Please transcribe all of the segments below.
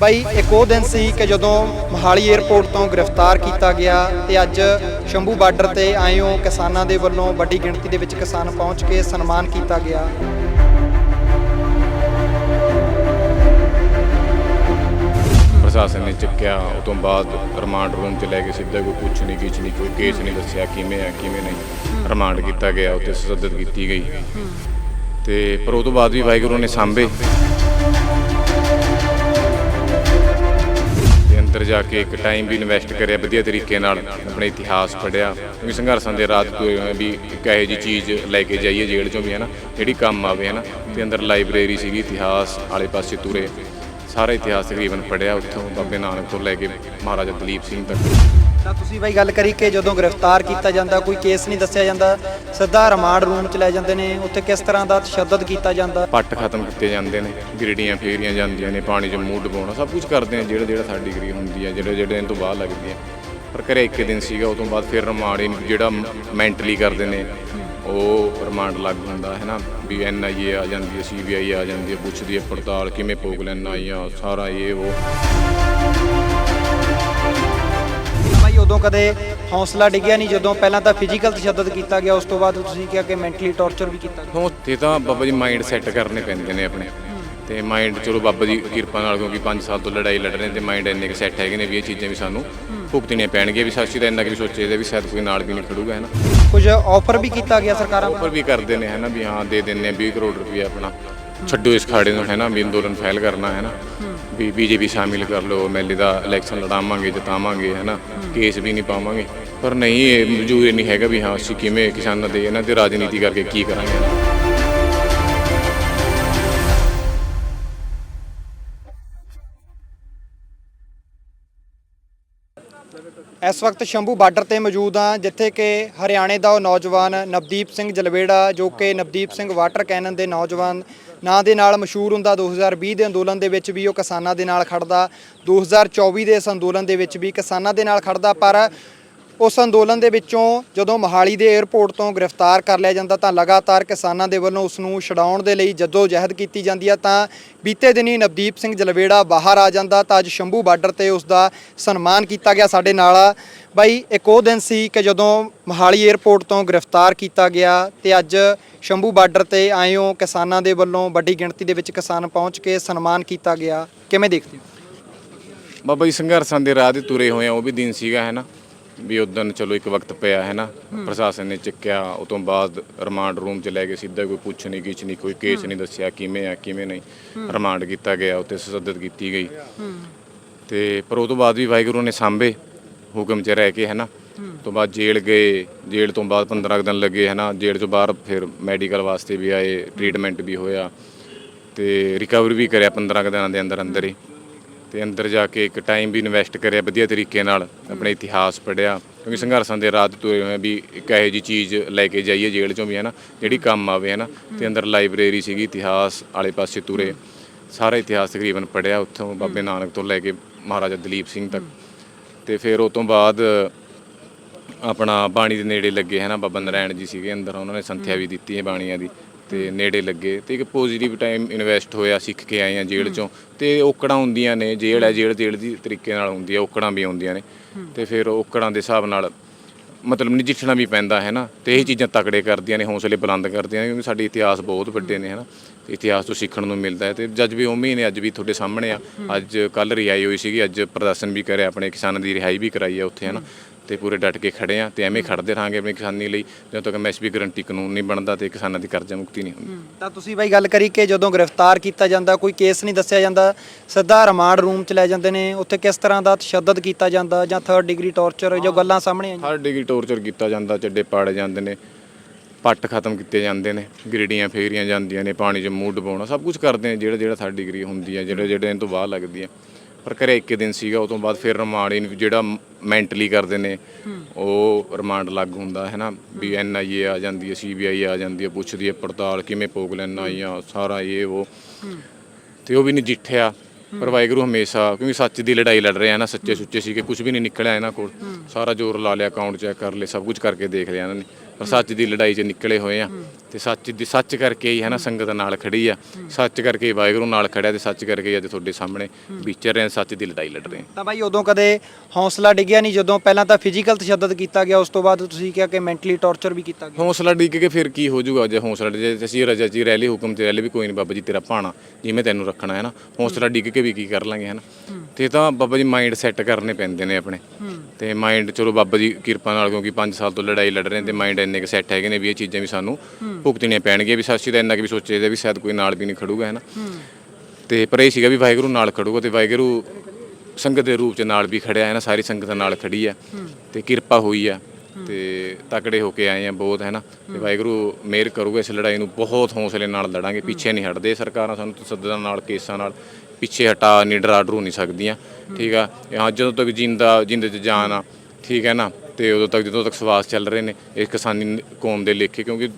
ਬਾਈ, ਇੱਕ ਉਹ ਦਿਨ ਸੀ ਕਿ ਜਦੋਂ ਮੋਹਾਲੀ 에ਅਰਪੋਰਟ ਤੋਂ ਗ੍ਰਿਫਤਾਰ ਕੀਤਾ ਗਿਆ ਤੇ ਅੱਜ ਸ਼ੰਭੂ ਬਾਰਡਰ ਤੇ ਆਏ ਹੋ ਕਿਸਾਨਾਂ ਦੇ ਵੱਲੋਂ ਵੱਡੀ ਗਿਣਤੀ ਦੇ ਵਿੱਚ ਕਿਸਾਨ ਪਹੁੰਚ ਕੇ ਸਨਮਾਨ ਕੀਤਾ ਗਿਆ। ਪ੍ਰਸ਼ਾਸਨ ਨੇ ਚੱਕਿਆ ਉਸ ਤੋਂ ਬਾਅਦ ਰਿਮਾਂਡ ਰੂਮ ਚ ਲੈ ਕੇ ਸਿੱਧਾ ਕੋਈ ਪੁੱਛ ਨਹੀਂ, ਗਿੱਛ ਨਹੀਂ, ਕੋਈ ਕੇਸ ਨਹੀਂ ਦੱਸਿਆ ਕਿਵੇਂ ਆ ਕਿਵੇਂ ਨਹੀਂ। ਰਿਮਾਂਡ ਕੀਤਾ ਗਿਆ ਉੱਤੇ ਸਜ਼ਾ ਕੀਤੀ ਗਈ। ਤੇ ਪਰ ਉਹ ਤੋਂ ਬਾਅਦ ਵੀ ਵਾਹਿਗੁਰੂ ਨੇ ਸਾਂਭੇ। ਅੰਦਰ ਜਾ ਕੇ ਇੱਕ ਟਾਈਮ ਵੀ ਇਨਵੈਸਟ ਕਰਿਆ, ਵਧੀਆ ਤਰੀਕੇ ਨਾਲ ਆਪਣੇ ਇਤਿਹਾਸ ਪੜਿਆ ਕਿਉਂਕਿ ਸੰਘਰਸ਼ਾਂ ਦੇ ਰਾਤ ਤੋਂ ਵੀ ਇੱਕ ਇਹੋ ਜੀ ਚੀਜ਼ ਲੈ ਕੇ ਜਾਈਏ ਜੇਲ੍ਹ ਚੋਂ ਵੀ ਹੈ ਨਾ ਜਿਹੜੀ ਕੰਮ ਆਵੇ ਹੈ ਨਾ ਤੇ ਅੰਦਰ ਲਾਇਬ੍ਰੇਰੀ ਸੀਗੀ, ਇਤਿਹਾਸ ਵਾਲੇ ਪਾਸੇ ਤੁਰੇ। ਸਾਰਾ ਇਤਿਹਾਸ ਤਕਰੀਬਨ ਪੜਿਆ ਉੱਥੋਂ ਬਾਬੇ ਨਾਨਕ ਤੋਂ ਲੈ ਕੇ ਮਹਾਰਾਜਾ ਦਲੀਪ ਸਿੰਘ ਤੱਕ। ਤਾਂ ਤੁਸੀਂ ਬਾਈ ਗੱਲ ਕਰੀ ਕਿ ਜਦੋਂ ਗ੍ਰਿਫਤਾਰ ਕੀਤਾ ਜਾਂਦਾ, ਕੋਈ ਕੇਸ ਨਹੀਂ ਦੱਸਿਆ ਜਾਂਦਾ, ਸਿੱਧਾ ਰਿਮਾਂਡ ਰੂਮ 'ਚ ਲੈ ਜਾਂਦੇ ਨੇ, ਉੱਥੇ ਕਿਸ ਤਰ੍ਹਾਂ ਦਾ ਤਸ਼ੱਦਦ ਕੀਤਾ ਜਾਂਦਾ? ਪੱਟ ਖਤਮ ਕੀਤੇ ਜਾਂਦੇ ਨੇ, ਗਿਰੜੀਆਂ ਫੇਰੀਆਂ ਜਾਂਦੀਆਂ ਨੇ, ਪਾਣੀ 'ਚ ਮੂੰਹ ਡੁਬਾਉਣਾ, ਸਭ ਕੁਝ ਕਰਦੇ ਨੇ ਜਿਹੜਾ ਜਿਹੜਾ ਸਾਡੀ ਡਿਗਰੀ ਹੁੰਦੀ ਹੈ ਜਿਹੜੇ ਜਿਹੜੇ ਤੋਂ ਬਾਅਦ ਲੱਗਦੀ ਹੈ ਪਰ ਘਰੇ ਇੱਕ ਦਿਨ ਸੀਗਾ ਉਹ ਤੋਂ ਬਾਅਦ ਫਿਰ ਰਿਮਾਂਡ ਜਿਹੜਾ ਮੈਂਟਲੀ ਕਰਦੇ ਨੇ, ਉਹ ਰਿਮਾਂਡ ਲੱਗ ਜਾਂਦਾ ਹੈ ਨਾ ਵੀ ਐਨ ਆਈ ਏ ਆ ਜਾਂਦੀ ਹੈ ਸੀ ਬੀ ਆਈ ਆ ਜਾਂਦੀ ਹੈ, ਪੁੱਛਦੀ ਹੈ, ਪੜਤਾਲ ਕਿਵੇਂ ਪੋਗ ਲੈਣਾ ਆਈਆਂ, ਸਾਰਾ ਇਹ ਉਹ। ਤਾਂ ਕਦੇ ਹੌਸਲਾ ਡਿੱਗਿਆ ਨਹੀਂ ਜਦੋਂ ਪਹਿਲਾਂ ਤਾਂ ਫਿਜ਼ੀਕਲ ਤਸ਼ੱਦਦ ਕੀਤਾ ਗਿਆ ਉਸ ਤੋਂ ਬਾਅਦ ਤੁਸੀਂ ਕਿਹਾ ਕਿ ਮੈਂਟਲੀ ਟੌਰਚਰ ਵੀ ਕੀਤਾ ਗਿਆ। ਉੱਥੇ ਤਾਂ ਬਾਬਾ ਜੀ ਮਾਈਂਡ ਸੈੱਟ ਕਰਨੇ ਪੈਂਦੇ ਨੇ ਆਪਣੇ। ਤੇ ਮਾਈਂਡ ਚਲੋ ਬਾਬਾ ਜੀ ਕਿਰਪਾ ਨਾਲ ਕਿਉਂਕਿ 5 ਸਾਲ ਤੋਂ ਲੜਾਈ ਲੜ ਰਹੇ ਤੇ ਮਾਈਂਡ ਇੰਨੇ ਕਿ ਸੈੱਟ ਹੈਗੇ ਨੇ ਵੀ ਇਹ ਚੀਜ਼ਾਂ ਵੀ ਸਾਨੂੰ ਭੁਗਤਣੀਆਂ ਪੈਣਗੀਆਂ ਵੀ ਸਾਸੀ ਦਾ ਇੰਨਾ ਕਿ ਵੀ ਸੋਚੇ ਦੇ ਵੀ ਸ਼ਾਇਦ ਕੋਈ ਨਾਲ ਵੀ ਨਹੀਂ ਖੜੂਗਾ ਹੈ ਨਾ? ਕੁਝ ਆਫਰ ਵੀ ਕੀਤਾ ਗਿਆ ਸਰਕਾਰਾਂ ਉੱਪਰ ਵੀ ਕਰਦੇ ਨੇ ਹੈ ਨਾ ਵੀ ਹਾਂ ਦੇ ਦਿੰਨੇ ਆ 20 ਕਰੋੜ ਰੁਪਏ ਆਪਣਾ। ਛੱਡੋ ਇਸ ਖਾੜੇ ਨੂੰ ਹੈ ਨਾ ਵੀ ਅੰਦੋਲਨ ਫੈਲ ਕਰਨਾ ਹੈ ਨਾ। ਵੀ ਬੀਜੇਪੀ ਸ਼ਾਮਿਲ ਕਰ ਲਓ ਐਮਐਲਏ ਦਾ ਇਲੈਕਸ਼ਨ ਲੜਾਵਾਂਗੇ, ਜਿਤਾਵਾਂਗੇ ਹੈ ਕੇਸ ਵੀ ਨਹੀਂ ਪਾਵਾਂਗੇ। ਪਰ ਨਹੀਂ, ਇਹ ਮਨਜ਼ੂਰ ਨਹੀਂ ਹੈਗਾ ਵੀ ਹਾਂ, ਅਸੀਂ ਕਿਵੇਂ ਕਿਸਾਨਾਂ ਦੇ ਇਹਨਾਂ ਤੇ ਰਾਜਨੀਤੀ ਕਰਕੇ ਕੀ ਕਰਾਂਗੇ? ਇਸ ਵਕਤ ਸ਼ੰਭੂ ਬਾਰਡਰ ਤੇ ਮੌਜੂਦ ਹਾਂ, ਜਿੱਥੇ ਕਿ ਹਰਿਆਣੇ ਦਾ ਉਹ ਨੌਜਵਾਨ ਨਵਦੀਪ ਸਿੰਘ ਜਲਵੇੜਾ, ਜੋ ਕਿ ਨਵਦੀਪ ਸਿੰਘ ਵਾਟਰ ਕੈਨਨ ਦੇ ਨੌਜਵਾਨ ਨਾਂ ਦੇ ਨਾਲ ਮਸ਼ਹੂਰ ਹੁੰਦਾ 2020 ਦੇ ਅੰਦੋਲਨ ਦੇ ਵਿੱਚ ਵੀ ਉਹ ਕਿਸਾਨਾਂ ਦੇ ਨਾਲ ਖੜਦਾ 2024 ਦੇ ਇਸ ਅੰਦੋਲਨ ਦੇ ਵਿੱਚ ਵੀ ਕਿਸਾਨਾਂ ਦੇ ਨਾਲ ਖੜਦਾ, ਪਰ ਉਸ ਅੰਦੋਲਨ ਦੇ ਵਿੱਚੋਂ ਜਦੋਂ ਮੋਹਾਲੀ ਦੇ 에ਅਰਪੋਰਟ ਤੋਂ ਗ੍ਰਿਫਤਾਰ ਕਰ ਲਿਆ ਜਾਂਦਾ ਤਾਂ ਲਗਾਤਾਰ ਕਿਸਾਨਾਂ ਦੇ ਵੱਲੋਂ ਉਸ ਨੂੰ ਛਡਾਉਣ ਦੇ ਲਈ ਜੱਦੋ ਜਹਿਦ ਕੀਤੀ ਜਾਂਦੀ ਆ ਤਾਂ ਬੀਤੇ ਦਿਨੀ ਨਵਦੀਪ ਸਿੰਘ ਜਲਵੇੜਾ ਬਾਹਰ ਆ ਜਾਂਦਾ ਤਾਂ ਅੱਜ ਸ਼ੰਭੂ ਬਾਰਡਰ ਤੇ ਉਸ ਦਾ ਸਨਮਾਨ ਕੀਤਾ ਗਿਆ ਸਾਡੇ ਨਾਲ। ਬਾਈ, ਇੱਕ ਉਹ ਦਿਨ ਸੀ ਕਿ ਜਦੋਂ ਮੋਹਾਲੀ 에ਅਰਪੋਰਟ ਤੋਂ ਗ੍ਰਿਫਤਾਰ ਕੀਤਾ ਗਿਆ ਤੇ ਅੱਜ ਸ਼ੰਭੂ ਬਾਰਡਰ ਤੇ ਆਏ ਹੋ ਕਿਸਾਨਾਂ ਦੇ ਵੱਲੋਂ ਵੱਡੀ ਗਿਣਤੀ ਦੇ ਵਿੱਚ ਕਿਸਾਨ ਪਹੁੰਚ ਕੇ ਸਨਮਾਨ ਕੀਤਾ ਗਿਆ। ਕਿਵੇਂ ਦੇਖਦੇ ਹੋ? ਬਾਬਾ ਜੀ, ਸੰਘਰਸ਼ਾਂ ਦੇ ਰਾਹ ਤੇ ਤੁਰੇ ਹੋਏ ਆ, ਉਹ ਵੀ ਦਿਨ ਸੀਗਾ, ਹੈ ਨਾ? ਵੀ ਉਦੋਂ ਚਲੋ ਇੱਕ ਵਕਤ ਪਿਆ, ਹੈ ਨਾ? ਪ੍ਰਸ਼ਾਸਨ ਨੇ ਚੱਕਿਆ, ਉਹ ਤੋਂ ਬਾਅਦ ਰਿਮਾਂਡ ਰੂਮ ਚ ਲੈ ਕੇ ਸਿੱਧਾ ਕੋਈ ਪੁੱਛ ਨਹੀਂ, ਗਿੱਛ ਨਹੀਂ, ਕੋਈ ਕੇਸ ਨਹੀਂ ਦੱਸਿਆ, ਕਿਵੇਂ ਆ, ਕਿਵੇਂ ਨਹੀਂ। ਰਿਮਾਂਡ ਕੀਤਾ ਗਿਆ ਉੱਤੇ ਸਜ਼ਾ ਕੀਤੀ ਗਈ। ਤੇ ਪਰ ਉਹ ਤੋਂ ਬਾਅਦ ਵੀ ਵਾਹਿਗੁਰੂ ਨੇ ਸਾਂਭੇ, ਹੁਕਮ 'ਚ ਰਹਿ ਕੇ, ਹੈ ਨਾ? ਤੋਂ ਬਾਅਦ ਜੇਲ੍ਹ ਗਏ, ਜੇਲ੍ਹ ਤੋਂ ਬਾਅਦ 15 ਕੁ ਦਿਨ ਲੱਗੇ, ਹੈ ਨਾ? ਜੇਲ੍ਹ ਤੋਂ ਬਾਹਰ ਫਿਰ ਮੈਡੀਕਲ ਵਾਸਤੇ ਵੀ ਆਏ ਟ੍ਰੀਟਮੈਂਟ ਵੀ ਹੋਇਆ ਤੇ ਰਿਕਵਰੀ ਵੀ ਕਰਿਆ 15 ਕੁ ਦਿਨਾਂ ਦੇ ਅੰਦਰ ਅੰਦਰ ਹੀ। ਤੇ ਅੰਦਰ ਜਾ ਕੇ ਇੱਕ ਟਾਈਮ ਵੀ ਇਨਵੈਸਟ ਕਰਿਆ ਵਧੀਆ ਤਰੀਕੇ ਨਾਲ, ਆਪਣੇ ਇਤਿਹਾਸ ਪੜਿਆ ਕਿਉਂਕਿ ਸੰਘਰਸ਼ਾਂ ਦੇ ਰਾਤ ਤੋਂ ਹੋਏ ਵੀ ਇੱਕ ਇਹੋ ਜੀ ਚੀਜ਼ ਲੈ ਕੇ ਜਾਈਏ ਜੇਲ੍ਹ ਚੋਂ ਵੀ, ਹੈ ਨਾ? ਜਿਹੜੀ ਕੰਮ ਆਵੇ, ਹੈ ਨਾ? ਤੇ ਅੰਦਰ ਲਾਇਬ੍ਰੇਰੀ ਸੀਗੀ, ਇਤਿਹਾਸ ਵਾਲੇ ਪਾਸੇ ਤੁਰੇ। ਸਾਰਾ ਇਤਿਹਾਸ ਤਕਰੀਬਨ ਪੜਿਆ ਉੱਥੋਂ ਬਾਬੇ ਨਾਨਕ ਤੋਂ ਲੈ ਕੇ ਮਹਾਰਾਜਾ ਦਲੀਪ ਸਿੰਘ ਤੱਕ। ਤੇ ਫਿਰ ਉਸ ਤੋਂ ਬਾਅਦ ਆਪਣਾ ਬਾਣੀ ਦੇ ਨੇੜੇ ਲੱਗੇ, ਹੈ ਨਾ? ਬਾਬਾ ਨਰੈਣ ਜੀ ਸੀਗੇ ਅੰਦਰ, ਉਹਨਾਂ ਨੇ ਸੰਥਿਆ ਵੀ ਦਿੱਤੀ ਹੈ ਬਾਣੀਆਂ ਦੀ। ਤੇ ਨੇੜੇ ਲੱਗੇ ਤੇ ਇੱਕ ਪੋਜ਼ਿਟਿਵ ਟਾਈਮ ਇਨਵੈਸਟ ਹੋਇਆ, ਸਿੱਖ ਕੇ ਆਏ ਆ ਜੇਲ੍ਹ ਚੋਂ। ਤੇ ਔਕੜਾਂ ਹੁੰਦੀਆਂ ਨੇ, ਜੇਲ੍ਹ ਹੈ, ਜੇਲ੍ਹ ਜੇਲ੍ਹ ਦੀ ਤਰੀਕੇ ਨਾਲ ਹੁੰਦੀ ਹੈ, ਔਕੜਾਂ ਵੀ ਆਉਂਦੀਆਂ ਨੇ। ਤੇ ਫਿਰ ਔਕੜਾਂ ਦੇ ਹਿਸਾਬ ਨਾਲ ਮਤਲਬ ਨਜਿੱਠਣਾ ਵੀ ਪੈਂਦਾ, ਹੈ ਨਾ? ਤੇ ਇਹ ਚੀਜ਼ਾਂ ਤਕੜੇ ਕਰਦੀਆਂ ਨੇ, ਹੌਸਲੇ ਬੁਲੰਦ ਕਰਦੀਆਂ ਨੇ, ਕਿਉਂਕਿ ਸਾਡੇ ਇਤਿਹਾਸ ਬਹੁਤ ਵੱਡੇ ਨੇ, ਹੈ ਨਾ? ਇਤਿਹਾਸ ਤੋਂ ਸਿੱਖਣ ਨੂੰ ਮਿਲਦਾ ਹੈ ਤੇ ਜੱਜ ਵੀ ਉਵੇਂ ਹੀ ਨੇ ਅੱਜ ਵੀ ਤੁਹਾਡੇ ਸਾਹਮਣੇ ਆ। ਅੱਜ ਕੱਲ ਰਿਹਾਈ ਹੋਈ ਸੀਗੀ ਅੱਜ ਪ੍ਰਦਰਸ਼ਨ ਵੀ ਕਰਿਆ ਆਪਣੇ ਕਿਸਾਨਾਂ ਦੀ ਰਿਹਾਈ ਵੀ ਕਰਾਈ ਹੈ ਉੱਥੇ ਹੈ ਨਾ ਤੇ ਪੂਰੇ ਡਟ ਕੇ ਖੜੇ ਆ ਤੇ ਐਵੇਂ ਖੜਦੇ ਰਹਾਂਗੇ ਆਪਣੀ ਕਿਸਾਨੀ ਲਈ। ਜਦੋਂ ਤੱਕ ਐਮਐਸਪੀ ਗਰੰਟੀ ਕਾਨੂੰਨ ਨਹੀਂ ਬਣਦਾ ਤੇ ਕਿਸਾਨਾਂ ਦੀ ਕਰਜ਼ਾ ਮੁਕਤੀ ਨਹੀਂ ਹੁੰਦੀ। ਤਾਂ ਤੁਸੀਂ ਬਾਈ ਗੱਲ ਕਰੀ ਕਿ ਜਦੋਂ ਗ੍ਰਿਫਤਾਰ ਕੀਤਾ ਜਾਂਦਾ ਕੋਈ ਕੇਸ ਨਹੀਂ ਦੱਸਿਆ ਜਾਂਦਾ ਸਿੱਧਾ ਰਿਮਾਂਡ ਰੂਮ 'ਚ ਲੈ ਜਾਂਦੇ ਨੇ ਉੱਥੇ ਕਿਸ ਤਰ੍ਹਾਂ ਦਾ ਤਸ਼ੱਦਦ ਕੀਤਾ ਜਾਂਦਾ ਜਾਂ ਥਰਡ ਡਿਗਰੀ ਟੌਰਚਰ ਜੋ ਗੱਲਾਂ ਸਾਹਮਣੇ ਆਈਆਂ? ਹਰ ਡਿਗਰੀ ਟੌਰਚਰ ਕੀਤਾ ਜਾਂਦਾ ਚੱਡੇ ਪਾੜੇ ਜਾਂਦੇ ਨੇ। ਪੱਟ ਖਤਮ ਕੀਤੇ ਜਾਂਦੇ ਨੇ, ਗਿਰੜੀਆਂ ਫੇਰੀਆਂ ਜਾਂਦੀਆਂ ਨੇ, ਪਾਣੀ 'ਚ ਮੂੰਹ ਡਬਾਉਣਾ, ਸਭ ਕੁਝ ਕਰਦੇ ਨੇ ਜਿਹੜਾ ਜਿਹੜਾ ਸਾਡੀ ਡਿਗਰੀ ਹੁੰਦੀ ਹੈ ਜਿਹੜੇ ਜਿਹੜੇ ਦਿਨ ਤੋਂ ਬਾਅਦ ਲੱਗਦੀ ਹੈ ਪਰ ਘਰੇ ਇੱਕ ਦਿਨ ਸੀਗਾ ਉਸ ਤੋਂ ਬਾਅਦ ਫਿਰ ਰਿਮਾਂਡ ਜਿਹੜਾ ਮੈਂਟਲੀ ਕਰਦੇ ਨੇ, ਉਹ ਰਿਮਾਂਡ ਲੱਗ ਹੁੰਦਾ, ਹੈ ਨਾ, ਵੀ ਐਨ ਆਈ ਏ ਆ ਜਾਂਦੀ ਹੈ ਸੀ ਬੀ ਆਈ ਆ ਜਾਂਦੀ ਹੈ ਪੁੱਛਦੀ ਹੈ ਪੜਤਾਲ ਕਿਵੇਂ ਪੋਗ ਲੈਣਾ ਆਈਆਂ, ਸਾਰਾ ਇਹ ਉਹ। ਤੇ ਉਹ ਵੀ ਨਜਿੱਠਿਆ ਪਰ ਵਾਹਿਗੁਰੂ ਹਮੇਸ਼ਾ, ਕਿਉਂਕਿ ਸੱਚ ਦੀ ਲੜਾਈ ਲੜ ਰਹੇ ਆ ਨਾ, ਸੱਚੇ ਸੁੱਚੇ ਸੀ ਕਿ ਕੁਝ ਵੀ ਨਹੀਂ ਨਿਕਲਿਆ ਇਹਨਾਂ ਕੋਲ। ਸਾਰਾ ਜ਼ੋਰ ਲਾ ਲਿਆ, ਅਕਾਊਂਟ ਚੈੱਕ ਕਰ ਲਏ, ਸਭ ਕੁਝ ਕਰਕੇ ਦੇਖ ਲਿਆ ਇਹਨਾਂ ਨੇ। ਸੱਚ ਦੀ ਲੜਾਈ 'ਚ ਨਿਕਲੇ ਹੋਏ ਆ ਤੇ ਸੱਚ ਦੀ ਸੱਚ ਕਰਕੇ ਹੀ ਹੈ ਨਾ ਸੰਗਤ ਨਾਲ ਖੜੀ ਆ। ਸੱਚ ਕਰਕੇ ਵਾਹਿਗੁਰੂ ਨਾਲ ਖੜਿਆ ਤੇ ਸੱਚ ਕਰਕੇ ਹੀ ਅੱਜ ਤੁਹਾਡੇ ਸਾਹਮਣੇ ਵਿਚਰ ਰਹੇ ਸੱਚ ਦੀ ਲੜਾਈ ਲੜ ਰਹੇ ਤਾਂ ਬਾਈ ਉਦੋਂ ਕਦੇ ਹੌਸਲਾ ਡਿੱਗਿਆ ਨਹੀਂ? ਜਦੋਂ ਪਹਿਲਾਂ ਤਾਂ ਫਿਜ਼ੀਕਲ ਤਸ਼ੱਦਦ ਕੀਤਾ ਗਿਆ ਉਸ ਤੋਂ ਬਾਅਦ ਤੁਸੀਂ ਕਿਹਾ ਕਿ ਮੈਂਟਲੀ ਟੌਰਚਰ ਵੀ ਕੀਤਾ ਗਿਆ। ਹੌਸਲਾ ਡਿੱਗ ਕੇ ਫਿਰ ਕੀ ਹੋ ਜਾਊਗਾ? ਜੇ ਹੌਸਲਾ ਜੇ ਅਸੀਂ ਰਜਾ ਜੀ ਰਹਿ ਲਈ ਹੁਕਮ ਤੇ ਰਹਿ ਲਈ ਵੀ ਕੋਈ ਨਹੀਂ ਬਾਬਾ ਜੀ ਤੇਰਾ ਭਾਣਾ ਜਿਵੇਂ ਤੈਨੂੰ ਰੱਖਣਾ ਹੈ ਨਾ। ਹੌਸਲਾ ਡਿੱਗ ਕੇ ਵੀ ਕੀ ਕਰ ਲਾਂਗੇ ਹੈ ਨਾ? ਤੇ ਤਾਂ ਬਾਬਾ ਜੀ ਮਾਈਂਡ ਸੈੱਟ ਕਰਨੇ ਪੈਂਦੇ ਨੇ ਆਪਣੇ। ਤੇ ਮਾਈਂਡ ਚਲੋ ਬਾਬਾ ਜੀ ਕਿਰਪਾ ਨਾਲ ਕਿਉਂਕਿ 5 ਸਾਲ ਤੋਂ ਲੜਾਈ ਲੜ ਰਹੇ ਤੇ ਮਾਈਂਡ ਇੰਨੇ ਕੁ ਸੈੱਟ ਹੈਗੇ ਨੇ ਵੀ ਇਹ ਚੀਜ਼ਾਂ ਵੀ ਸਾਨੂੰ ਭੁਗਤਣੀਆਂ ਪੈਣਗੀਆਂ ਵੀ ਸਾਸੀ ਦਾ ਇੰਨਾ ਕਿ ਵੀ ਸੋਚੇ ਦੇ ਵੀ ਸ਼ਾਇਦ ਕੋਈ ਨਾਲ ਵੀ ਨਹੀਂ ਖੜੂਗਾ ਹੈ ਨਾ? ਤੇ ਪਰ ਇਹ ਸੀਗਾ ਵੀ ਵਾਹਿਗੁਰੂ ਨਾਲ ਖੜੂਗਾ ਤੇ ਵਾਹਿਗੁਰੂ ਸੰਗਤ ਦੇ ਰੂਪ ਚ ਨਾਲ ਵੀ ਖੜਿਆ ਹੈ ਨਾ? ਸਾਰੀ ਸੰਗਤ ਨਾਲ ਖੜੀ ਆ ਤੇ ਕਿਰਪਾ ਹੋਈ ਆ ਤੇ ਤਕੜੇ ਹੋ ਕੇ ਆਏ ਆ ਬਹੁਤ ਹੈ ਨਾ? ਤੇ ਵਾਹਿਗੁਰੂ ਮਿਹਰ ਕਰੂਗਾ ਇਸ ਲੜਾਈ ਨੂੰ ਬਹੁਤ ਹੌਸਲੇ ਨਾਲ ਲੜਾਂਗੇ ਪਿੱਛੇ ਨਹੀਂ ਹਟਦੇ ਸਰਕਾਰਾਂ ਸਾਨੂੰ ਤਸੱਦਦਾਂ ਨਾਲ ਕੇਸਾਂ ਨਾਲ। ਪਿੱਛੇ ਹਟਾ ਨਹੀਂ ਡਰਾ ਡਰੂ ਨਹੀਂ ਸਕਦੀਆਂ। ਠੀਕ ਆ? ਹਾਂ ਜਦੋਂ ਤੱਕ ਜਿੰਦਾ ਜਿੰਦੇ 'ਚ ਜਾਨ ਆ ਠੀਕ ਹੈ ਨਾ? ਤੇ ਉਦੋਂ ਤੱਕ ਜਦੋਂ ਤੱਕ ਸਵਾਸ ਚੱਲ ਰਹੇ ਨੇ ਇਹ ਕਿਸਾਨੀ ਕੌਮ ਦੇ ਲੇਖੇ ਕਿਉਂਕਿ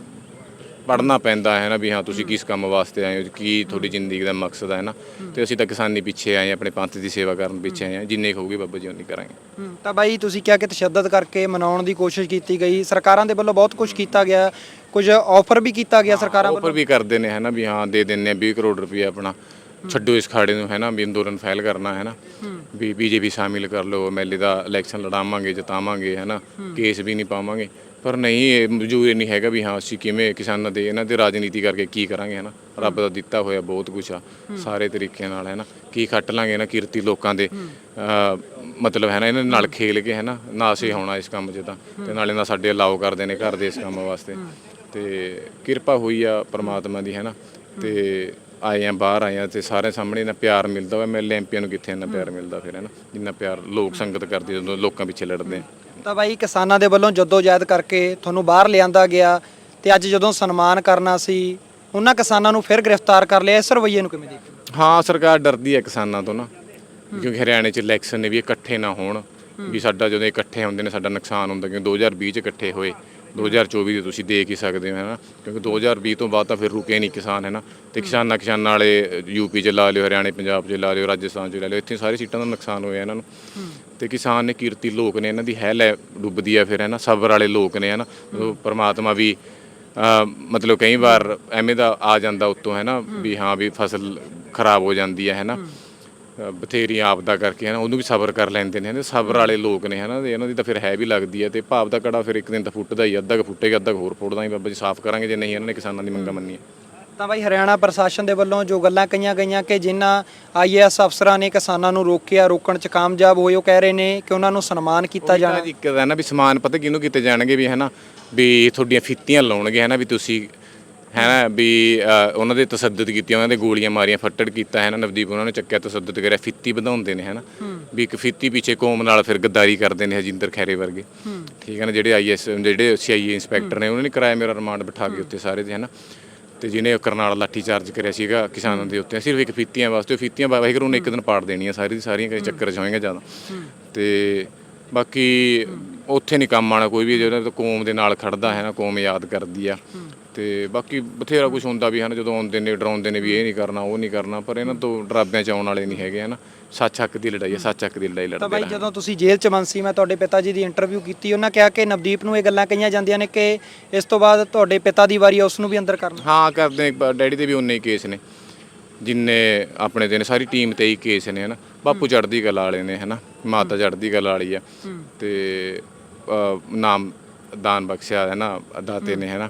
ਪੜਨਾ ਪੈਂਦਾ ਹੈ ਨਾ ਵੀ ਹਾਂ ਤੁਸੀਂ ਕਿਸ ਕੰਮ ਵਾਸਤੇ ਆਏ ਹੋ ਕੀ ਤੁਹਾਡੀ ਜ਼ਿੰਦਗੀ ਦਾ ਮਕਸਦ ਹੈ ਨਾ? ਤੇ ਅਸੀਂ ਤਾਂ ਕਿਸਾਨੀ ਪਿੱਛੇ ਆਏ ਹਾਂ, ਆਪਣੇ ਪੰਥ ਦੀ ਸੇਵਾ ਕਰਨ ਪਿੱਛੇ ਆਏ ਹਾਂ ਜਿੰਨੇ ਕਹੋਗੇ ਬਾਬਾ ਜੀ ਉਨੀ ਕਰਾਂਗੇ। ਹੂੰ, ਤਾਂ ਬਾਈ ਤੁਸੀਂ ਕਿਹਾ ਕਿ ਤਸ਼ੱਦਦ ਕਰਕੇ ਮਨਾਉਣ ਦੀ ਕੋਸ਼ਿਸ਼ ਕੀਤੀ ਗਈ। ਸਰਕਾਰਾਂ ਦੇ ਵੱਲੋਂ ਬਹੁਤ ਕੁਝ ਕੀਤਾ ਗਿਆ ਕੁਝ ਆਫਰ ਵੀ ਕੀਤਾ ਗਿਆ ਸਰਕਾਰਾਂ ਆਫਰ ਵੀ ਕਰਦੇ ਨੇ ਹੈ ਨਾ ਵੀ ਹਾਂ ਦੇ ਦਿੰਨੇ ਆ 20 ਕਰੋੜ ਰੁਪਏ ਆਪਣਾ। ਛੱਡੋ ਇਸ ਖਾੜੇ ਨੂੰ ਹੈ ਨਾ ਵੀ ਅੰਦੋਲਨ ਫਾਈਲ ਕਰਨਾ ਹੈ। ਨਾ ਵੀ ਬੀਜੇਪੀ ਸ਼ਾਮਿਲ ਕਰ ਲਓ ਐਮਐਲਏ ਦਾ ਇਲੈਕਸ਼ਨ ਲੜਾਵਾਂਗੇ ਜਿਤਾਵਾਂਗੇ ਹੈ। ਨਾ ਕੇਸ ਵੀ ਨਹੀਂ ਪਾਵਾਂਗੇ। ਪਰ ਨਹੀਂ ਇਹ ਮਨਜ਼ੂਰ ਨਹੀਂ ਹੈਗਾ ਵੀ ਹਾਂ ਅਸੀਂ ਕਿਵੇਂ ਕਿਸਾਨਾਂ ਦੇ ਇਹਨਾਂ ਦੇ ਰਾਜਨੀਤੀ ਕਰਕੇ ਕੀ ਕਰਾਂਗੇ ਹੈ। ਨਾ ਰੱਬ ਦਾ ਦਿੱਤਾ ਹੋਇਆ ਬਹੁਤ ਕੁਝ ਆ ਸਾਰੇ ਤਰੀਕਿਆਂ ਨਾਲ ਹੈ ਨਾ ਕੀ ਖੱਟ ਲਾਂਗੇ ਨਾ ਕਿਰਤੀ ਲੋਕਾਂ ਦੇ ਮਤਲਬ ਹੈ ਨਾ ਇਹਨਾਂ ਨਾਲ ਖੇਲ ਕੇ ਹੈ ਨਾ ਨਾ ਅਸੀਂ ਹੋਣਾ ਇਸ ਕੰਮ 'ਚ ਤਾਂ। ਤੇ ਨਾਲੇ ਨਾ ਸਾਡੇ ਅਲਾਓ ਕਰਦੇ ਨੇ ਘਰ ਦੇ ਇਸ ਕੰਮ ਵਾਸਤੇ। ਤੇ ਕਿਰਪਾ ਹੋਈ ਆ ਪ੍ਰਮਾਤਮਾ ਦੀ ਹੈ। ਨਾ ਤੇ ਆਏ ਆ ਬਾਹਰ ਆਏ ਆ ਤੇ ਸਾਰੇ ਸਾਹਮਣੇ ਨਾ ਪਿਆਰ ਮਿਲਦਾ ਵਾ ਐਮਐਲਏ ਐਮਪੀਆਂ ਨੂੰ ਕਿੱਥੇ ਇੰਨਾ ਪਿਆਰ ਮਿਲਦਾ ਫਿਰ ਹੈ ਨਾ? ਜਿੰਨਾ ਪਿਆਰ ਲੋਕ ਸੰਗਤ ਕਰਦੀ ਜਦੋਂ ਲੋਕਾਂ ਪਿੱਛੇ ਲੜਦੇ ਆ ਤਾਂ ਬਾਈ ਕਿਸਾਨਾਂ ਦੇ ਵੱਲੋਂ ਜਦੋਜਹਿਦ ਕਰਕੇ ਤੁਹਾਨੂੰ ਬਾਹਰ ਲਿਆਂਦਾ ਗਿਆ ਤੇ ਅੱਜ ਜਦੋਂ ਸਨਮਾਨ ਕਰਨਾ ਸੀ ਉਹਨਾਂ ਕਿਸਾਨਾਂ ਨੂੰ ਫਿਰ ਗ੍ਰਿਫਤਾਰ ਕਰ ਲਿਆ। ਇਸ ਰਵੱਈਏ ਨੂੰ ਕਿਵੇਂ ਦੇਖਦੇ ਹੋ? ਸਰਕਾਰ ਡਰਦੀ ਹੈ ਕਿਸਾਨਾਂ ਤੋਂ ਨਾ ਕਿਉਂਕਿ ਹਰਿਆਣੇ 'ਚ ਇਲੈਕਸ਼ਨ ਨੇ ਵੀ ਇਕੱਠੇ ਨਾ ਹੋਣ ਵੀ ਸਾਡਾ ਜਦੋਂ ਇਕੱਠੇ ਹੁੰਦੇ ਨੇ ਸਾਡਾ ਨੁਕਸਾਨ ਹੁੰਦਾ ਕਿਉਂਕਿ 2020 'ਚ ਇਕੱਠੇ ਹੋਏ। 2024 ਦੇ ਤੁਸੀਂ ਦੇਖ ਹੀ ਸਕਦੇ ਹੋ ਹੈ ਨਾ ਕਿਉਂਕਿ 2020 ਤੋਂ ਬਾਅਦ ਤਾਂ ਫਿਰ ਰੁਕੇ ਨਹੀਂ ਕਿਸਾਨ ਹੈ। ਨਾ ਤੇ ਕਿਸਾਨਾਂ ਕਿਸਾਨਾਂ ਵਾਲੇ ਯੂਪੀ 'ਚ ਲਾ ਲਿਓ ਹਰਿਆਣੇ ਪੰਜਾਬ 'ਚ ਲਾ ਲਿਓ ਰਾਜਸਥਾਨ 'ਚ ਲਾ ਲਿਓ ਇੱਥੇ ਸਾਰੀ ਸੀਟਾਂ ਦਾ ਨੁਕਸਾਨ ਹੋਇਆ ਇਹਨਾਂ ਨੂੰ। ਤੇ ਕਿਸਾਨ ਨੇ ਕੀਰਤੀ ਲੋਕ ਨੇ ਇਹਨਾਂ ਦੀ ਹੈ ਲੈ ਡੁੱਬਦੀ ਆ ਫਿਰ ਹੈ ਨਾ ਸਬਰ ਵਾਲੇ ਲੋਕ ਨੇ ਹੈ। ਨਾ ਪ੍ਰਮਾਤਮਾ ਵੀ ਮਤਲਬ ਕਈ ਵਾਰ ਐਵੇਂ ਦਾ ਆ ਜਾਂਦਾ ਉੱਤੋਂ ਹੈ। ਨਾ ਵੀ ਹਾਂ ਵੀ ਫਸਲ ਖਰਾਬ ਹੋ ਜਾਂਦੀ ਹੈ ਹੈ। ਨਾ ਅਹ ਬਥੇਰੀ ਆਪਦਾ ਕਰਕੇ ਹੈ ਨਾ ਉਹਨੂੰ ਵੀ ਸਬਰ ਕਰ ਲੈਂਦੇ ਨੇ ਹੈ ਨਾ ਸਬਰ ਵਾਲੇ ਲੋਕ ਨੇ ਹੈ ਨਾ ਤੇ ਇਹਨਾਂ ਦੀ ਤਾਂ ਫਿਰ ਹੈ ਵੀ ਲੱਗਦੀ ਹੈ ਤੇ ਭਾਵ ਦਾ ਕੜਾ ਫਿਰ ਇੱਕ ਦਿਨ ਤਾਂ ਫੁੱਟਦਾ ਹੀ ਅੱਧਾ ਕੁ ਫੁੱਟੇਗਾ ਅੱਧਾ ਕੁ ਹੋਰ ਫੁੱਟਦਾ ਹੀ ਬਾਬਾ ਜੀ ਸਾਫ਼ ਕਰਾਂਗੇ ਜੇ ਨਹੀਂ ਇਹਨਾਂ ਨੇ ਕਿਸਾਨਾਂ ਦੀ ਮੰਗਾਂ ਮੰਨੀਆਂ। ਤਾਂ ਬਾਈ ਹਰਿਆਣਾ ਪ੍ਰਸ਼ਾਸਨ ਦੇ ਵੱਲੋਂ ਜੋ ਗੱਲਾਂ ਕਹੀਆਂ ਗਈਆਂ ਕਿ ਜਿਨ੍ਹਾਂ ਆਈਏਐਸ ਅਫਸਰਾਂ ਨੇ ਕਿਸਾਨਾਂ ਨੂੰ ਰੋਕਿਆ ਰੋਕਣ 'ਚ ਕਾਮਯਾਬ ਹੋਏ ਉਹ ਕਹਿ ਰਹੇ ਨੇ ਕਿ ਉਹਨਾਂ ਨੂੰ ਸਨਮਾਨ ਕੀਤਾ ਜਾਣਾ। ਇੱਕ ਹੈ ਨਾ ਵੀ ਸਮਾਨ ਪਤਾ ਕਿਹਨੂੰ ਕੀਤੇ ਜਾਣਗੇ ਵੀ ਹੈ ਨਾ ਵੀ ਤੁਹਾਡੀਆਂ ਫਿੱਤੀਆਂ ਲਾਉਣਗੇ ਹੈ ਨਾ ਵੀ ਤੁਸੀਂ ਹੈ ਨਾ ਵੀ ਅ, ਉਹਨਾਂ ਦੇ ਤਸੱਦਦ ਕੀਤੀਆਂ ਉਹਨਾਂ ਦੇ ਗੋਲੀਆਂ ਮਾਰੀਆਂ ਫੱਟੜ ਕੀਤਾ ਹੈ ਨਾ ਨਵਦੀਪ ਉਹਨਾਂ ਨੇ ਚੱਕਿਆ ਤਸੱਦਦ ਕਰਿਆ ਫਿੱਤੀ ਵਧਾਉਂਦੇ ਨੇ ਹੈ ਨਾ। ਵੀ ਇੱਕ ਫਿੱਤੀ ਪਿੱਛੇ ਕੌਮ ਨਾਲ ਫਿਰ ਗੱਦਾਰੀ ਕਰਦੇ ਨੇ ਹਜਿੰਦਰ ਖੈਰੇ ਵਰਗੇ। ਠੀਕ ਹੈ ਨਾ ਜਿਹੜੇ ਆਈਐਸ ਜਿਹੜੇ ਸੀਆਈਏ ਇੰਸਪੈਕਟਰ ਨੇ ਉਹਨਾਂ ਨੇ ਕਰਾਇਆ ਮੇਰਾ ਰਿਮਾਂਡ ਬਿਠਾ ਕੇ ਉੱਤੇ ਸਾਰੇ ਦੇ ਹੈ ਨਾ। ਤੇ ਜਿਹਨੇ ਕਰਨਾਲ ਲਾਠੀ ਚਾਰਜ ਕਰਿਆ ਸੀਗਾ ਕਿਸਾਨਾਂ ਦੇ ਉੱਤੇ। ਸਿਰਫ ਇੱਕ ਫਿੱਤੀਆਂ ਵਾਸਤੇ ਉਹ ਫਿੱਤੀਆਂ ਵਾਹਿਗੁਰੂ ਨੇ ਇੱਕ ਦਿਨ ਪਾੜ ਦੇਣੀਆਂ ਸਾਰੀ ਦੀ ਸਾਰੀਆਂ ਕਦੇ ਚੱਕਰ ਚ ਹੋਏਗਾ ਜ਼ਿਆਦਾ ਤੇ ਬਾਕੀ ਉੱਥੇ ਨਹੀਂ ਕੰਮ ਆਣਾ ਕੋਈ ਵੀ ਜਿਹੜਾ ਤਾਂ ਕੌਮ ਦੇ ਨਾਲ ਖੜਦਾ ਹੈ ਨਾ ਕੌਮ ਯਾਦ ਕਰਦੀ ਆ। ਤੇ ਬਾਕੀ ਬਥੇਰਾ ਕੁਝ ਹੁੰਦਾ ਵੀ ਹਨ ਜਦੋਂ ਆਉਂਦੇ ਨੇ ਡਰਾਉਂਦੇ ਨੇ ਵੀ ਇਹ ਨਹੀਂ ਕਰਨਾ ਉਹ ਨਹੀਂ ਕਰਨਾ ਪਰ ਇਹਨਾਂ ਤੋਂ ਡਰਾਬਿਆਂ ਚ ਆਉਣ ਵਾਲੇ ਨਹੀਂ ਹੈਗੇ ਹਨਾ। ਸੱਚ ਹੱਕ ਦੀ ਲੜਾਈ ਹੈ ਸੱਚ ਹੱਕ ਦੀ ਲੜਾਈ ਤਾਂ ਲੜਦੇ ਬਾਈ ਰਹਾਂਗੇ। ਜਦੋਂ ਤੁਸੀਂ ਜੇਲ੍ਹ 'ਚ ਬੰਦ ਸੀ ਮੈਂ ਤੁਹਾਡੇ ਪਿਤਾ ਜੀ ਦੀ ਇੰਟਰਵਿਊ ਕੀਤੀ ਉਹਨਾਂ ਕਿਹਾ ਕਿ ਨਵਦੀਪ ਨੂੰ ਇਹ ਗੱਲਾਂ ਕਹੀਆਂ ਜਾਂਦੀਆਂ ਨੇ ਕਿ ਇਸ ਤੋਂ ਬਾਅਦ ਤੁਹਾਡੇ ਪਿਤਾ ਦੀ ਵਾਰੀ ਆ ਉਸ ਨੂੰ ਵੀ ਅੰਦਰ ਕਰਨਾ। ਹਾਂ ਕਰਦੇ ਨੇ ਡੈਡੀ ਦੇ ਵੀ ਉਨੇ ਹੀ ਕੇਸ ਨੇ ਜਿੰਨੇ ਆਪਣੇ ਦੇ ਨੇ ਸਾਰੀ ਟੀਮ ਤੇ ਹੀ ਕੇਸ ਨੇ ਹਨਾ। ਬਾਪੂ ਚੜਦੀ ਕਲਾ ਵਾਲੇ ਨੇ ਹਨਾ। ਮਾਤਾ ਚੜਦੀ ਕਲਾ ਵਾਲੀ ਆ। ਤੇ ਨਾਮ ਦਾਨ ਬਖਸ਼ਿਆ ਹੈ ਨਾ ਦਾਤੇ ਨੇ ਹਨਾ।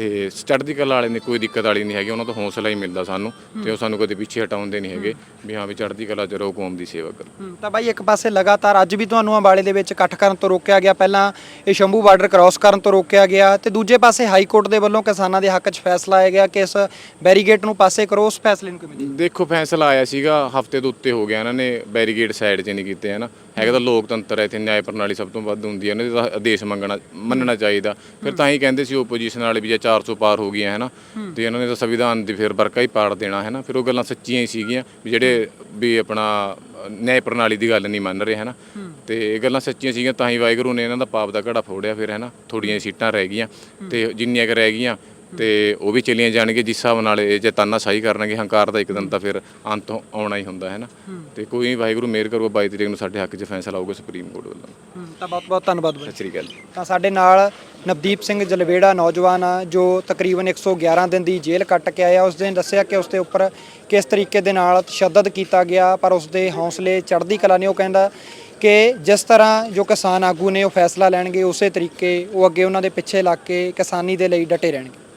ਤੇ ਚੜਦੀ ਕਲਾ ਵਾਲੇ ਨੇ ਕੋਈ ਦਿੱਕਤ ਵਾਲੀ ਨਹੀਂ ਹੈਗੀ ਉਹਨਾਂ ਤੋਂ ਹੌਸਲਾ ਹੀ ਮਿਲਦਾ ਸਾਨੂੰ ਤੇ ਉਹ ਸਾਨੂੰ ਕਦੇ ਪਿੱਛੇ ਹਟਾਉਂਦੇ ਨਹੀਂ ਹੈਗੇ ਵੀ ਹਾਂ ਵੀ ਚੜਦੀ ਕਲਾ ਚ ਰਹੋ ਕੌਮ ਦੀ ਸੇਵਾ ਕਰੋ। ਤਾਂ ਬਾਈ ਇੱਕ ਪਾਸੇ ਲਗਾਤਾਰ ਅੱਜ ਵੀ ਤੁਹਾਨੂੰ ਅੰਬਾਲੇ ਦੇ ਵਿੱਚ ਇਕੱਠ ਕਰਨ ਤੋਂ ਰੋਕਿਆ ਗਿਆ। ਪਹਿਲਾਂ ਇਹ ਸ਼ੰਭੂ ਬਾਰਡਰ ਕ੍ਰਾਸ ਕਰਨ ਤੋਂ ਰੋਕਿਆ ਗਿਆ ਤੇ ਦੂਜੇ ਪਾਸੇ ਹਾਈ ਕੋਰਟ ਦੇ ਵੱਲੋਂ ਕਿਸਾਨਾਂ ਦੇ ਹੱਕ 'ਚ ਫੈਸਲਾ ਆਇਆ ਗਿਆ ਕਿ ਇਸ ਬੈਰੀਗੇਟ ਨੂੰ ਪਾਸੇ ਕਰੋ ਉਸ ਫੈਸਲੇ ਨੂੰ ਕਿਵੇਂ ਦੇਖਦੇ ਦੇਖੋ ਫੈਸਲਾ ਆਇਆ ਸੀਗਾ ਹਫ਼ਤੇ ਤੋਂ ਉੱਤੇ ਹੋ ਗਿਆ ਇਹਨਾਂ ਨੇ ਬੈਰੀਗੇਡ ਸਾਈਡ 'ਚ ਨਹੀਂ ਕੀਤੇ ਹਨਾ ਹੈਗਾ ਤਾਂ ਲੋਕਤੰਤਰ ਹੈ ਇੱਥੇ ਨਿਆਂ ਪ੍ਰਣਾਲੀ ਸਭ ਤੋਂ ਵੱਧ ਹੁੰਦੀ ਹੈ ਇਹਨਾਂ ਦੇ ਤਾਂ ਆਦੇਸ਼ ਮੰਗਣਾ ਮੰਨਣਾ ਚਾਹੀਦਾ। ਫਿਰ ਤਾਂ ਹੀ ਕਹਿੰਦੇ ਸੀ ਓਪੋਜੀਸ਼ਨ ਵਾਲੇ ਵੀ ਜੇ 400 ਪਾਰ ਹੋ ਗਈਆਂ ਹਨਾ? ਤੇ ਇਹਨਾਂ ਨੇ ਤਾਂ ਸੰਵਿਧਾਨ ਦੀ ਫਿਰ ਵਰਕਾ ਹੀ ਪਾੜ ਦੇਣਾ ਹੈ ਨਾ ਫਿਰ ਉਹ ਗੱਲਾਂ ਸੱਚੀਆਂ ਹੀ ਸੀਗੀਆਂ ਵੀ ਜਿਹੜੇ ਵੀ ਆਪਣਾ ਨਿਆਂ ਪ੍ਰਣਾਲੀ ਦੀ ਗੱਲ ਨਹੀਂ ਮੰਨ ਰਹੇ ਹਨਾ? ਤੇ ਇਹ ਗੱਲਾਂ ਸੱਚੀਆਂ ਸੀਗੀਆਂ ਤਾਂ ਹੀ ਵਾਹਿਗੁਰੂ ਨੇ ਇਹਨਾਂ ਦਾ ਪਾਪ ਦਾ ਘੜਾ ਫੋੜਿਆ ਫਿਰ ਹੈ ਨਾ ਥੋੜੀਆਂ ਸੀਟਾਂ ਰਹਿ ਗਈਆਂ ਤੇ ਜਿੰਨੀਆਂ ਕੁ ਰਹਿ ਗਈਆਂ ਤੇ ਉਹ ਵੀ ਚਲੀਆਂ ਜਾਣਗੇ ਜਿਸ ਹਿਸਾਬ ਨਾਲ ਇਹ ਜੇ ਤਾਨਾਸ਼ਾਹੀ ਕਰਨਗੇ ਹੰਕਾਰ ਦਾ ਇੱਕ ਦਿਨ ਤਾਂ ਫਿਰ ਅੰਤ ਆਉਣਾ ਹੀ ਹੁੰਦਾ ਹੈ ਨਾ? ਤੇ ਕੋਈ ਵਾਹਿਗੁਰੂ ਮਿਹਰ ਕਰੂਗਾ 22 ਤਰੀਕ ਨੂੰ ਸਾਡੇ ਹੱਕ 'ਚ ਫੈਸਲਾ ਆਊਗਾ ਸੁਪਰੀਮ ਕੋਰਟ ਵੱਲੋਂ। ਤਾਂ ਬਹੁਤ ਬਹੁਤ ਧੰਨਵਾਦ ਬਾਈ। ਸਤਿ ਸ੍ਰੀ ਅਕਾਲ ਤਾਂ ਸਾਡੇ ਨਾਲ ਨਵਦੀਪ ਸਿੰਘ ਜਲਵੇੜਾ ਨੌਜਵਾਨ ਆ ਜੋ ਤਕਰੀਬਨ 111 ਦਿਨ ਦੀ ਜੇਲ੍ਹ ਕੱਟ ਕੇ ਆਇਆ। ਉਸ ਦਿਨ ਦੱਸਿਆ ਕਿ ਉਸ ਦੇ ਉੱਪਰ ਕਿਸ ਤਰੀਕੇ ਦੇ ਨਾਲ ਤਸ਼ੱਦਦ ਕੀਤਾ ਗਿਆ ਪਰ ਉਸ ਦੇ ਹੌਸਲੇ ਚੜ੍ਹਦੀ ਕਲਾ ਨੇ ਉਹ ਕਹਿੰਦਾ ਕਿ ਜਿਸ ਤਰ੍ਹਾਂ ਜੋ ਕਿਸਾਨ ਆਗੂ ਨੇ ਉਹ ਫੈਸਲਾ ਲੈਣਗੇ ਉਸੇ ਤਰੀਕੇ ਉਹ ਅੱਗੇ ਉਹਨਾਂ ਦੇ ਪਿੱਛੇ ਲੱਗ ਕੇ ਕਿਸਾਨੀ ਦੇ ਲਈ ਡਟੇ ਰਹਿਣਗੇ।